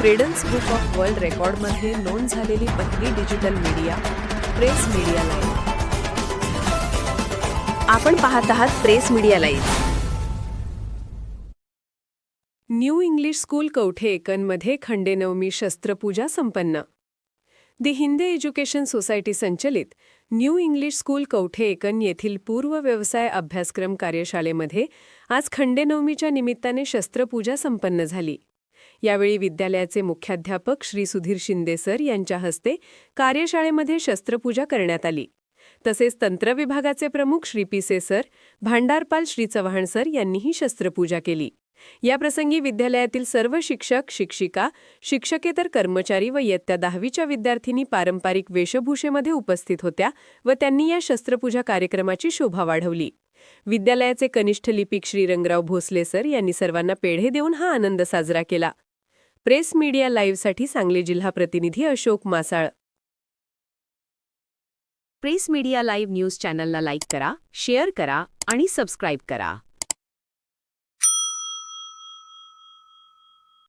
Credence book of world रेकॉर्डमध्ये नोंद झालेली पहिली digital media press media live आपण पाहत आहात press media live new English school Kavathe एकनमध्ये Khandenavami शस्त्रपूजा संपन्न. दि हिंदी एज्युकेशन सोसायटी संचलित new English school Kavathe Ekan येथील पूर्व व्यवसाय अभ्यासक्रम कार्यशाळेमध्ये आज खंडेनवमीच्या निमित्ताने शस्त्रपूजा संपन्न झाली. यावेळी विद्यालयाचे मुख्याध्यापक श्री सुधीर शिंदे सर यांच्या हस्ते कार्यशाळेमध्ये शस्त्रपूजा करण्यात आली. तसेच तंत्र विभागाचे प्रमुख श्री पिसे सर भांडारपाल श्री चव्हाण सर यांनीही शस्त्रपूजा केली. याप्रसंगी विद्यालयातील सर्व शिक्षक शिक्षिका शिक्षकेतर कर्मचारी व इयत्ता दहावीच्या विद्यार्थिनी पारंपरिक वेशभूषेमध्ये उपस्थित होत्या व त्यांनी या शस्त्रपूजा कार्यक्रमाची शोभा वाढवली. विद्यालयाचे कनिष्ठ लिपिक श्री रंगराव भोसले सर यांनी सर्वांना पेढे देऊन हा आनंद साजरा केला. प्रेस मीडिया लाईव्हसाठी सांगली जिल्हा प्रतिनिधी Ashok Masal. Press media live news चॅनलला लाईक करा शेअर करा आणि सबस्क्राईब करा.